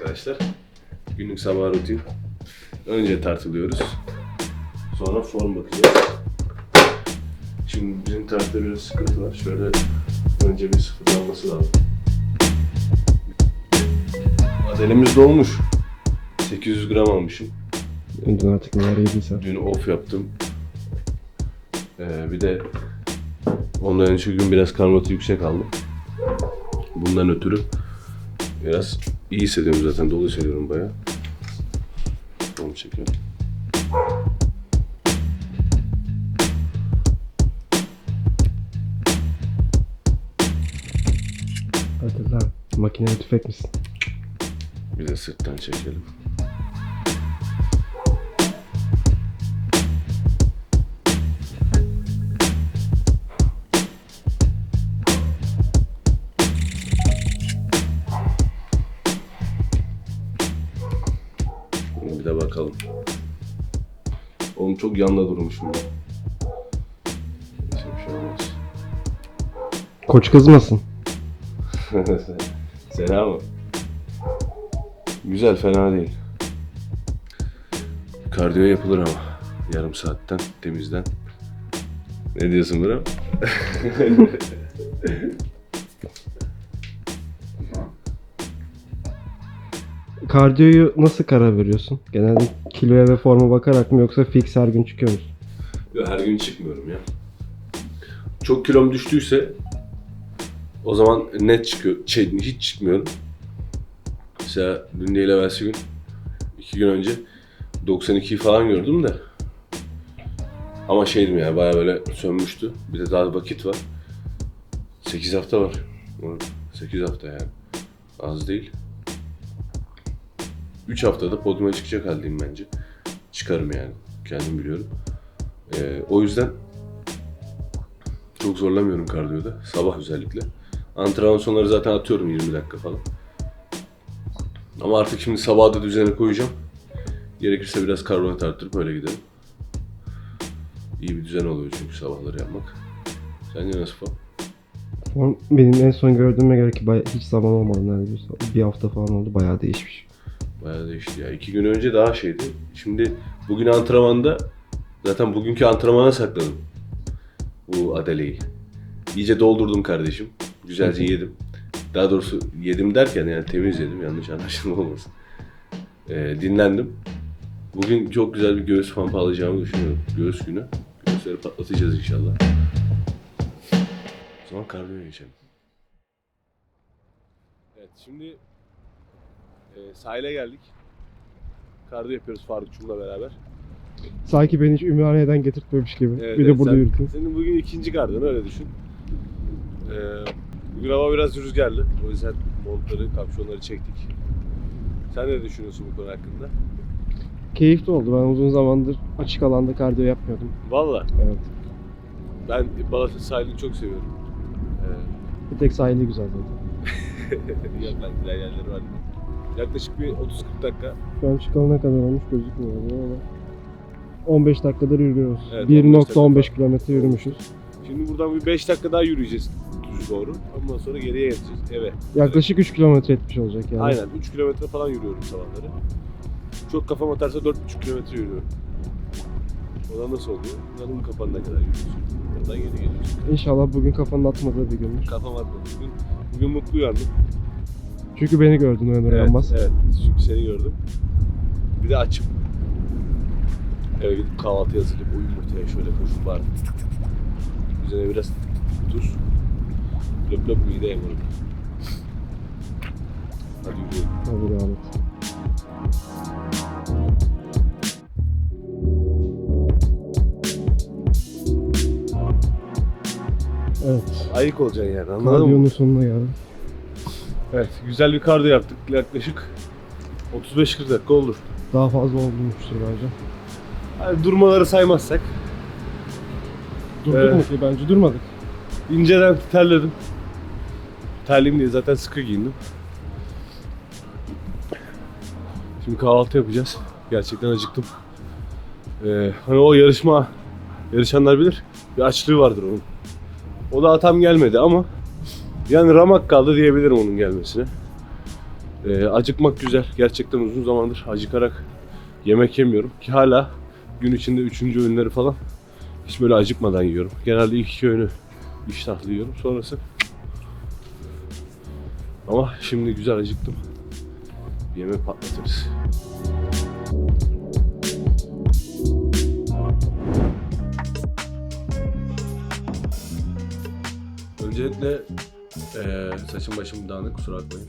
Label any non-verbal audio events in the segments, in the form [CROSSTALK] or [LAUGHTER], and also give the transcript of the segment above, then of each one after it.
arkadaşlar. Günlük sabah rutin. Önce tartılıyoruz. Sonra form bakacağız. Şimdi bizim tartıda biraz sıkıntı var. Şöyle önce bir sıfırlanması lazım. Adelemiz dolmuş. 800 gram almışım. Önden artık neler yediysen. Dün off yaptım. Ee, bir de ondan önceki gün biraz karbonatı yüksek aldım. Bundan ötürü biraz iyi hissediyorum zaten. Dolu hissediyorum bayağı. Onu çekiyorum. Hadi lan. Makineye tüfek misin? Bir de sırttan çekelim. Yanda durmuşum ya. Neyse bir şey olmaz. Koç kızmasın. [LAUGHS] Sena mı? Güzel, fena değil. Kardiyo yapılır ama. Yarım saatten, temizden. Ne diyorsun Burak? [LAUGHS] Kardiyoyu nasıl karar veriyorsun? Genelde kiloya ve forma bakarak mı yoksa fix her gün çıkıyor musun? Yok, her gün çıkmıyorum ya. Çok kilom düştüyse o zaman net çıkıyor. Şey, hiç çıkmıyorum. Mesela dün değil evvelsi gün, iki gün önce 92'yi falan gördüm de. Ama şeydim ya baya böyle sönmüştü. Bir de daha vakit var. 8 hafta var. 8 hafta yani. Az değil. 3 haftada podyuma çıkacak haldeyim bence. Çıkarım yani. Kendim biliyorum. Ee, o yüzden çok zorlamıyorum kardiyoda. Sabah özellikle. Antrenman sonları zaten atıyorum 20 dakika falan. Ama artık şimdi sabah da düzene koyacağım. Gerekirse biraz karbonat arttırıp öyle gidelim. İyi bir düzen oluyor çünkü sabahları yapmak. Sence nasıl falan? Benim en son gördüğüme göre ki baya- hiç zaman olmadı neredeyse. Bir hafta falan oldu bayağı değişmiş. Bayağı değişti ya. İki gün önce daha şeydi. Şimdi bugün antrenmanda zaten bugünkü antrenmana sakladım. Bu adaleyi. İyice doldurdum kardeşim. Güzelce yedim. Daha doğrusu yedim derken yani temiz yedim. Yanlış anlaşılma olmasın. Ee, dinlendim. Bugün çok güzel bir göğüs pump alacağımı düşünüyorum. Göğüs günü. Göğüsleri patlatacağız inşallah. O zaman kardiyoya geçelim. Evet şimdi e, sahile geldik. Kardiyo yapıyoruz Faruk Çul'la beraber. Sanki beni hiç Ümraniye'den getirtmemiş gibi. Evet, bir evet, de burada sen- yürütün. Senin bugün ikinci kardın öyle düşün. Ee, bugün hava biraz rüzgarlı. O yüzden montları, kapşonları çektik. Sen ne düşünüyorsun bu konu hakkında? Keyifli oldu. Ben uzun zamandır açık alanda kardiyo yapmıyordum. Valla Evet. ben Balat'ın sahilini çok seviyorum. Ee, Bir tek sahili güzel zaten. [LAUGHS] Yok lan güzel yerleri var. Yaklaşık bir 30-40 dakika. Şu an çıkalım ne kadar olmuş gözükmüyor ama 15 dakikadır yürüyoruz. Evet, 15 1.15 kilometre yürümüşüz. Şimdi buradan bir 5 dakika daha yürüyeceğiz düz doğru. Ondan sonra geriye geleceğiz eve. Yaklaşık 3 kilometre etmiş olacak yani. Aynen 3 kilometre falan yürüyorum sabahları. Çok kafam atarsa 4,5 kilometre yürüyorum. O da nasıl oluyor? Yanım kapanana kadar yürüyorsun. Oradan geri geliyorsun. İnşallah bugün kafanın atmadığı bir gündür. Kafam atmadı. Bugün, bugün mutlu uyandım. Çünkü beni gördün uyanır uyanmaz. evet, çünkü seni gördüm. Bir de açım. Eve gidip kahvaltı hazırlayıp o yumurtaya şöyle koşup var. Üzerine biraz tuz. Löp löp mideye vurur. Hadi yürüyelim. Hadi devam et. Evet. Ayık olacaksın yani anladın mı? Kardiyonun sonuna geldim. Evet, güzel bir kardiyo yaptık. Yaklaşık 35-40 dakika olur. Daha fazla olmuştur bence. Yani durmaları saymazsak. Durduk Evet. mu ki? Bence durmadık. inceden terledim. Terliyim diye zaten sıkı giyindim. Şimdi kahvaltı yapacağız. Gerçekten acıktım. Ee, hani o yarışma, yarışanlar bilir. Bir açlığı vardır onun. O da tam gelmedi ama yani ramak kaldı diyebilirim onun gelmesine. Ee, acıkmak güzel. Gerçekten uzun zamandır acıkarak yemek yemiyorum. Ki hala gün içinde üçüncü öğünleri falan hiç böyle acıkmadan yiyorum. Genelde ilk iki öğünü iştahlı yiyorum. Sonrası ama şimdi güzel acıktım. Bir yemek patlatırız. Öncelikle eee saçım başım dağınık kusura bakmayın.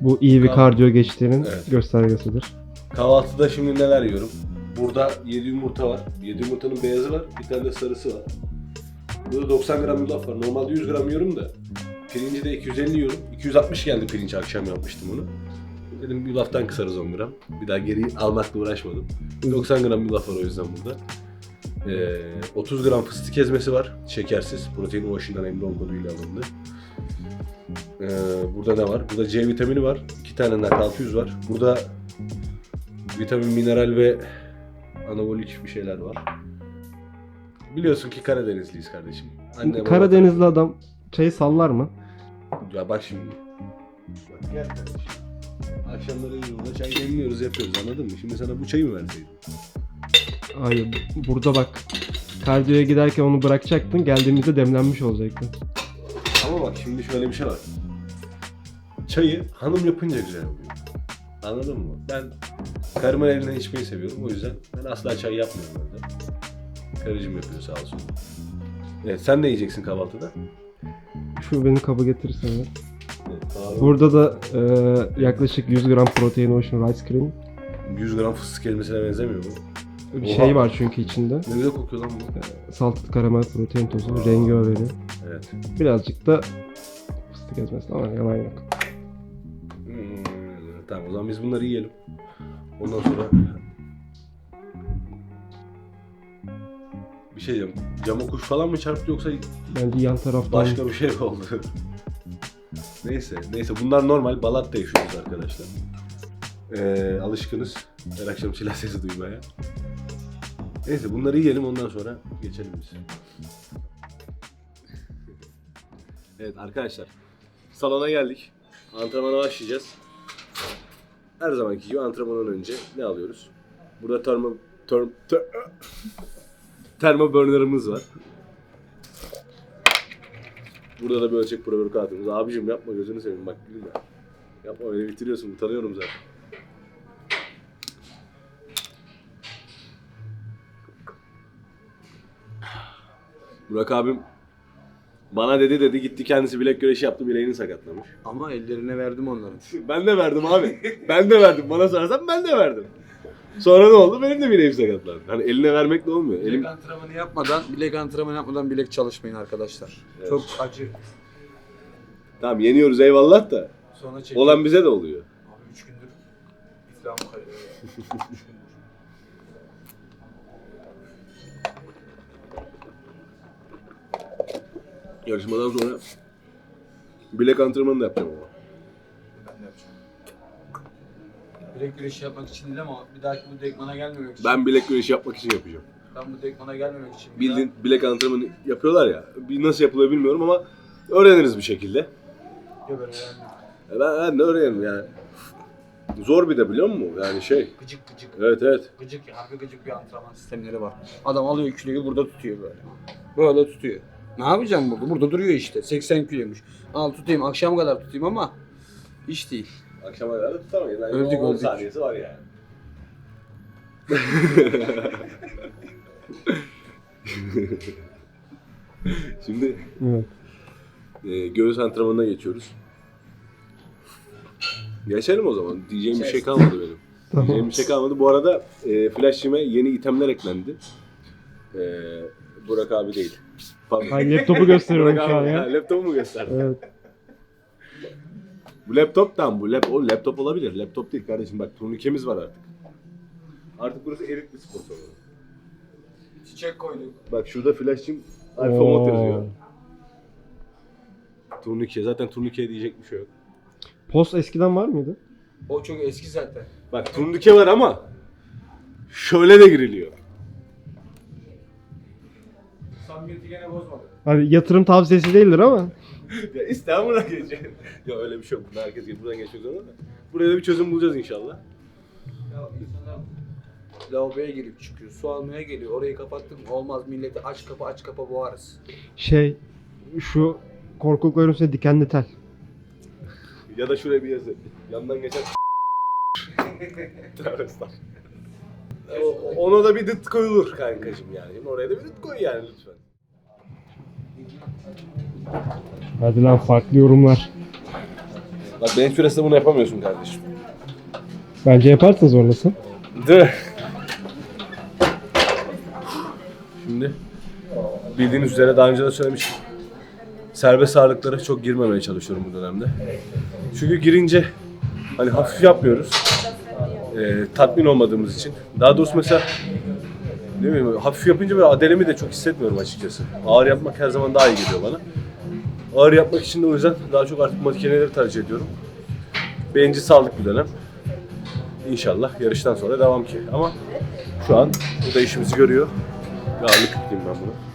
Bu iyi bir Kar- kardiyo geçtiğinin Evet. göstergesidir. Kahvaltıda şimdi neler yiyorum? Burada 7 yumurta var. 7 yumurtanın beyazı var. Bir tane de sarısı var. Burada 90 gram yulaf var. Normalde 100 gram yiyorum da. Pirinci de 250 yiyorum. 260 geldi pirinç akşam yapmıştım onu. Dedim yulaftan kısarız 10 gram. Bir daha geri almakla uğraşmadım. 90 gram yulaf var o yüzden burada. Ee, 30 gram fıstık ezmesi var. Şekersiz. Protein Ocean'dan emin koduyla alındı. Ee, burada ne var? Burada C vitamini var. 2 tane NAK 600 var. Burada vitamin, mineral ve anabolik bir şeyler var. Biliyorsun ki Karadenizliyiz kardeşim. Anne, baba- Karadenizli adam çayı sallar mı? Ya bak şimdi. Bak gel kardeşim. Akşamları yolda çay demliyoruz yapıyoruz anladın mı? Şimdi sana bu çayı mı verseydim? Hayır. Burada bak. Kardiyoya giderken onu bırakacaktın. Geldiğimizde demlenmiş olacaktı. Ama bak şimdi şöyle bir şey var. Çayı hanım yapınca güzel oluyor. Anladın mı? Ben karımın elinden içmeyi seviyorum. O yüzden ben asla çay yapmıyorum evde. Karıcığım yapıyor sağ olsun. Evet sen ne yiyeceksin kahvaltıda? Şu benim kabı getirirsen. ya. Evet, kahvaltı- Burada da e, yaklaşık 100 gram protein ocean rice cream. 100 gram fıstık ezmesine benzemiyor mu? Bir Oha. şey var çünkü içinde. Ne güzel kokuyor lan bu. Salted karamel protein tozu. Rengi o veriyor. Evet. Birazcık da fıstık ezmesi ama yalan yok. Hmm, tamam o zaman biz bunları yiyelim. Ondan sonra bir şey diyeceğim. Cama kuş falan mı çarptı yoksa Bence yan taraftan başka bir şey mi oldu? neyse, neyse bunlar normal. Balat'ta yaşıyoruz arkadaşlar. Ee, alışkınız. Her akşam silah sesi duymaya. Neyse bunları yiyelim ondan sonra geçelim biz. Evet arkadaşlar. Salona geldik. Antrenmana başlayacağız. Her zamanki gibi antrenmandan önce ne alıyoruz? Burada termo term, ter, termo burner'ımız var. Burada da bir ölçek pre-workout'umuz. Abicim yapma gözünü seveyim bak gülme. Yapma öyle bitiriyorsun utanıyorum zaten. Burak abim bana dedi dedi gitti kendisi bilek güreşi yaptı bileğini sakatlamış. Ama ellerine verdim onların. [LAUGHS] Ben de verdim abi. ben de verdim. Bana sorarsan ben de verdim. Sonra ne oldu? Benim de bileğim sakatlandı. Hani eline vermekle olmuyor. Elim Bilek antrenmanı yapmadan, bilek antrenmanı yapmadan bilek çalışmayın arkadaşlar. Evet. Çok acı. tamam yeniyoruz eyvallah da Sonra çekin. olan bize de oluyor. Abi 3 gündür iflahım kayıyor. [LAUGHS] Üç gündür. Yarışmadan sonra bilek antrenmanı da yapacağım ama. Ben de yapacağım. Bilek güreşi yapmak için değil ama bir dahaki bu dekmana gelmemek için. Ben bilek güreşi yapmak için yapacağım. Ben bu dekmana gelmemek için. bir Bildiğin bilek antrenmanı yapıyorlar ya. Bir nasıl yapılıyor bilmiyorum ama öğreniriz bir şekilde. daha- Ya böyle yani E Ben, ben de öğrenirim yani. Zor bir de biliyor musun? Yani şey. gıcık gıcık. Evet evet. Gıcık harbi gıcık bir antrenman sistemleri var. Adam alıyor kiloyu burada tutuyor böyle. Böyle tutuyor. Ne yapacağım burada? Burada duruyor işte. 80 kiloymuş. Al tutayım akşam kadar tutayım ama iş değil. Akşama kadar da tutamayız. Yani Öldük, 10 öldük. saniyesi var yani. [LAUGHS] Şimdi Evet. e, göğüs antrenmanına geçiyoruz. Geçelim o zaman. Diyeceğim bir şey kalmadı benim. [LAUGHS] Diyeceğim bir şey kalmadı. Bu arada e, Flash Gym'e yeni itemler eklendi. E, Burak abi değil. Ay laptopu gösteriyorum Burak şu an abi, ya. ha, laptopu mu gösterdin? Evet. Bu laptop tam bu. Lap, o laptop olabilir. Laptop değil kardeşim. Bak turnikemiz var artık. Artık burası elit bir spor salonu. Çiçek koyduk. Bak şurada Flash'cim Alfa Oo. Mod yazıyor. Turnike. Zaten turnike diyecek bir şey yok. Post eskiden var mıydı? O çok eski zaten. Bak turnike var ama şöyle de giriliyor. Samimiyeti gene bozmadı. Hani yatırım tavsiyesi değildir ama. [LAUGHS] ya İstanbul'a geçeceksin. ya öyle bir şey yok. Burada herkes gibi buradan geçmek zorunda da. Buraya da bir çözüm bulacağız inşallah. Ya insanlar lavaboya girip çıkıyor, su almaya geliyor. Orayı kapattık mı olmaz milleti aç kapı aç kapı boğarız. Şey şu korkuluk örümse dikenli tel. Ya da şuraya bir yazı. Yandan geçen [LAUGHS] Tövbe estağfurullah. O- Ona da bir dıt koyulur kankacım yani. Oraya da bir dıt koy yani lütfen. Hadi lan farklı yorumlar. Bak bench press'te bunu yapamıyorsun kardeşim. Bence yaparsın zorlasın. Mi? Şimdi bildiğiniz üzere daha önce de söylemiştim. Serbest ağırlıklara çok girmemeye çalışıyorum bu dönemde. Çünkü girince hani hafif yapmıyoruz. Ee, tatmin olmadığımız için. Daha doğrusu mesela ne bileyim hafif yapınca böyle adelemi de çok hissetmiyorum açıkçası. Ağır yapmak her zaman daha iyi geliyor bana. Ağır yapmak için de o yüzden daha çok artık makineleri tercih ediyorum. Benci saldık bir dönem. İnşallah yarıştan sonra devam ki. Ama şu an bu da işimizi görüyor. Ağırlık yükleyeyim ben bunu.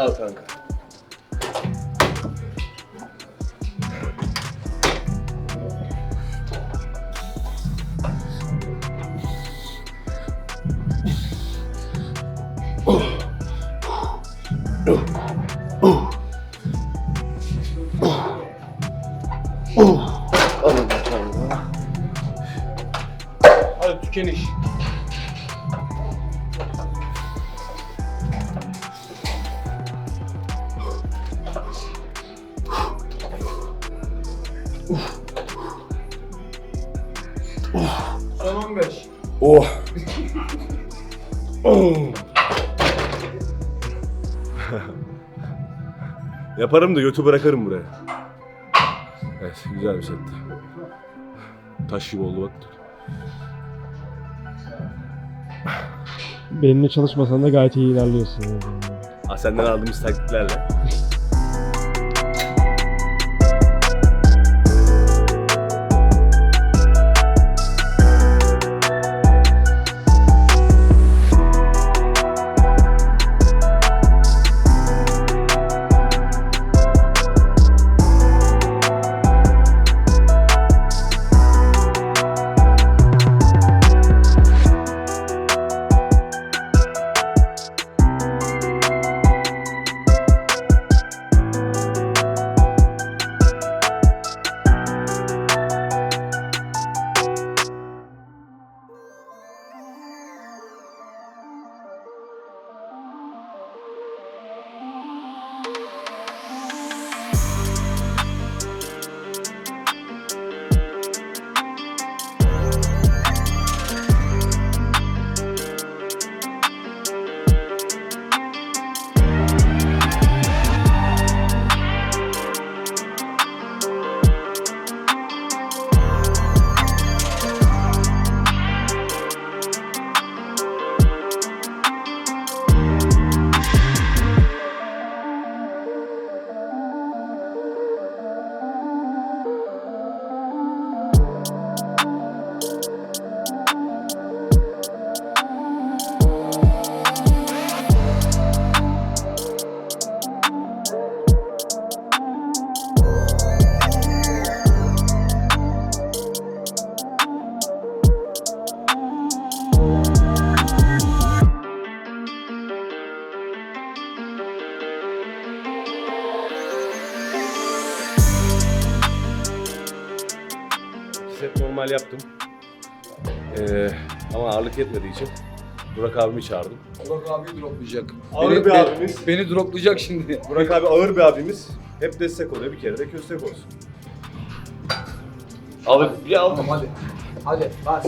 Al kanka. Alın Son 15. Oh. oh. Yaparım da götü bırakırım buraya. Evet, güzel bir setti. Taş gibi oldu bak. Benimle çalışmasan da gayet iyi ilerliyorsun. Ha, senden aldığımız taktiklerle. Normal yaptım. Ee, ama ağırlık yetmediği için Burak abimi çağırdım. Burak abi droplayacak. Ağır beni, bir be- abimiz. Beni droplayacak şimdi. [LAUGHS] Burak abi ağır bir abimiz. Hep destek oluyor. Bir kere de köstek olsun. Al ya al. Tamam hadi. Hadi bas.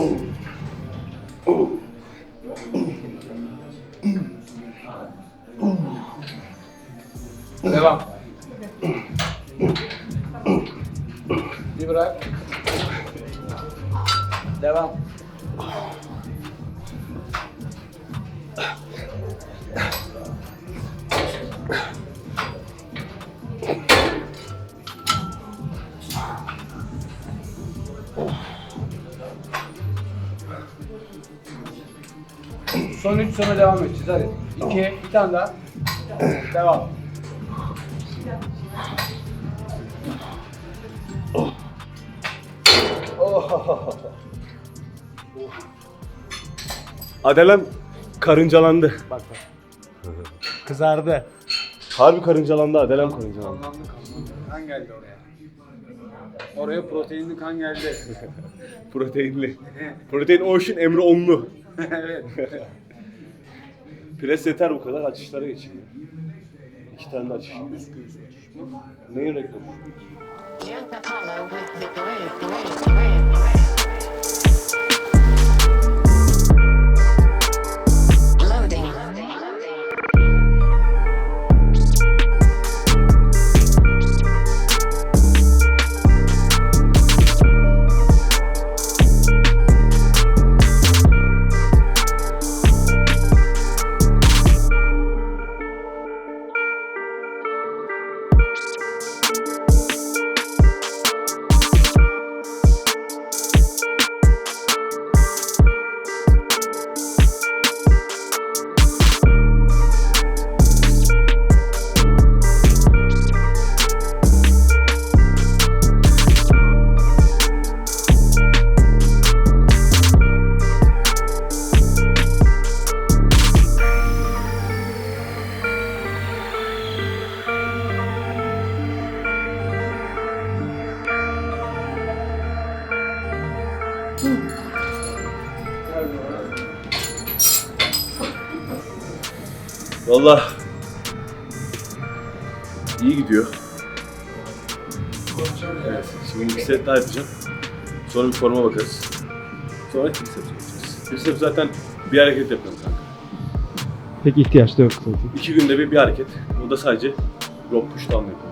Devam. Bir bırak. Devam. Son 3 sonra devam edeceğiz hadi. 2, bir tane daha. Devam. Adelem karıncalandı. Bak bak. Kızardı. Harbi karıncalandı. Adelem karıncalandı. Kanlandı kanlandı. Kan geldi oraya. Oraya proteinli kan geldi. [LAUGHS] Proteinli. Protein Ocean Emre Onlu. [LAUGHS] evet. Pres yeter bu kadar. Açışlara geçeyim. İki tane de açış. Neyin reklamı? Just Apollo with the great, great, great. Valla iyi gidiyor. Evet, şimdi bir set daha yapacağım. Sonra bir forma bakarız. Sonra triceps yapacağız. Triceps zaten bir hareket yapıyorum kanka. Pek ihtiyaç da yok zaten. İki günde bir bir hareket. O da sadece rope push down yapıyorum.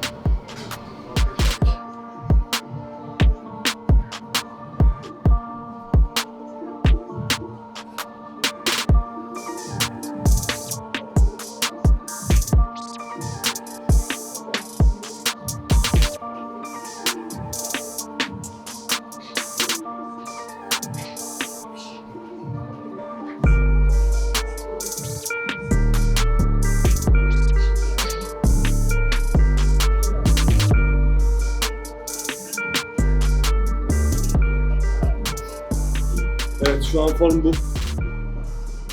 Evet şu an form bu.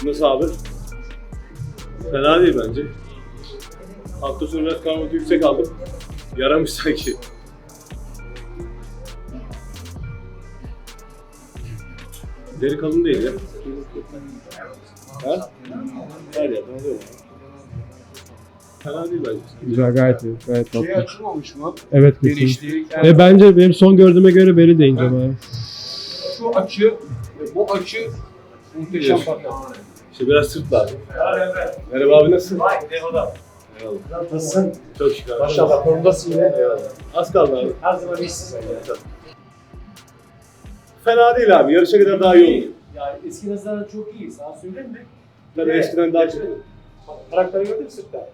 Nasıl abi? Fena değil bence. Hafta sonu biraz karbonhidratı yüksek aldım. Yaramış sanki. Deri kalın değil ya. Ha? Her yerden oluyor. Fena değil bence. Güzel gayet iyi. Gayet Şey tatlı. açılmamış mı? Evet kesin. Genişliği. Ve bence benim son gördüğüme göre beli de ince bayağı. Şu açı bu açı muhteşem patladı. İşte biraz sırt lazım. Merhaba abi nasılsın? Eyvallah. Nasılsın? Çok şükür. Maşallah formdasın yine. Az kaldı abi. Her zaman iyisin sen ya. Fena değil abi. Yarışa kadar daha iyi olur. Ya eski nazaran çok iyi. Sana söyleyeyim mi? Tabii eskiden daha çok. Traktörü gördün mü sırtta?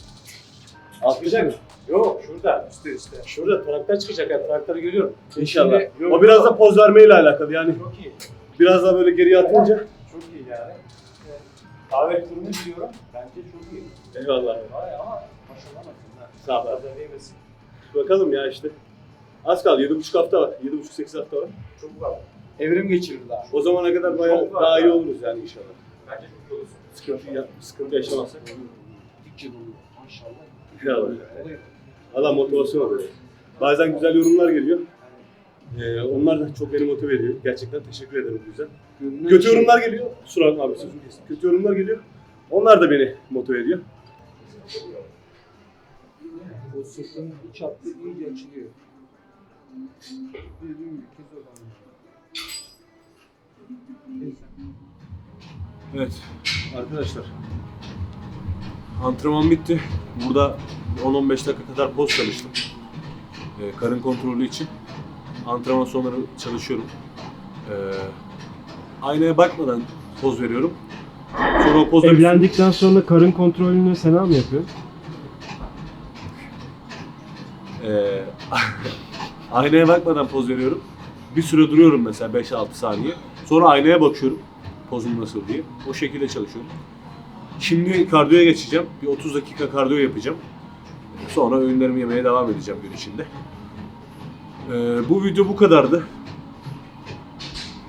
Atlayacak mı? Yok şurada. Üstte üstte. Şurada traktör çıkacak ya. Traktörü görüyorum. İnşallah. Şimdi- yok, O biraz da poz vermeyle alakalı. Yani Çok iyi. Biraz daha böyle geriye atınca. Çok iyi yani. Kahve turunu diyorum. Bence çok iyi. Eyvallah. Vay ama maşallah maşallah. Sağ ol. Bakalım ya işte. Az kaldı. 7,5 hafta var. 7,5-8 hafta var. Çok var. Evrim geçirir daha. O zamana kadar bayağı daha iyi oluruz yani inşallah. Bence çok iyi olursun. Sıkıntı, ya, sıkıntı yaşamazsak. Gittikçe doluyor. Maşallah. Eyvallah. Valla motivasyon oluyor. Bazen güzel yorumlar geliyor. Ee, onlar da çok beni motive ediyor. Gerçekten teşekkür ederim bu yüzden. Görünen Kötü şey- yorumlar geliyor. Bakma abi sözünü kestim. Kötü yorumlar geliyor. Onlar da beni motive ediyor. O sırtın iç hattı iyice açılıyor. Dediğim gibi oradan. Evet arkadaşlar. Antrenman bitti. Burada 10-15 dakika kadar poz çalıştım. Ee, karın kontrolü için. Antrenman sonları çalışıyorum. Ee, aynaya bakmadan poz veriyorum. Sonra o pozda Evlendikten sonra karın kontrolünü Sena mı yapıyor? Ee, [LAUGHS] aynaya bakmadan poz veriyorum. Bir süre duruyorum mesela 5-6 saniye. Sonra aynaya bakıyorum pozum nasıl diye. O şekilde çalışıyorum. Şimdi kardiyoya geçeceğim. Bir 30 dakika kardiyo yapacağım. Sonra öğünlerimi yemeye devam edeceğim gün içinde. Ee, bu video bu kadardı.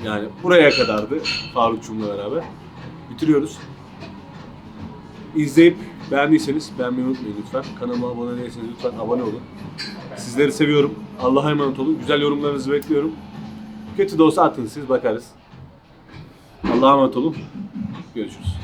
Yani buraya kadardı Faruk'cumla beraber. Bitiriyoruz. İzleyip beğendiyseniz beğenmeyi unutmayın lütfen. Kanalıma abone değilseniz lütfen abone olun. Sizleri seviyorum. Allah'a emanet olun. Güzel yorumlarınızı bekliyorum. Kötü de olsa atın siz bakarız. Allah'a emanet olun. Görüşürüz.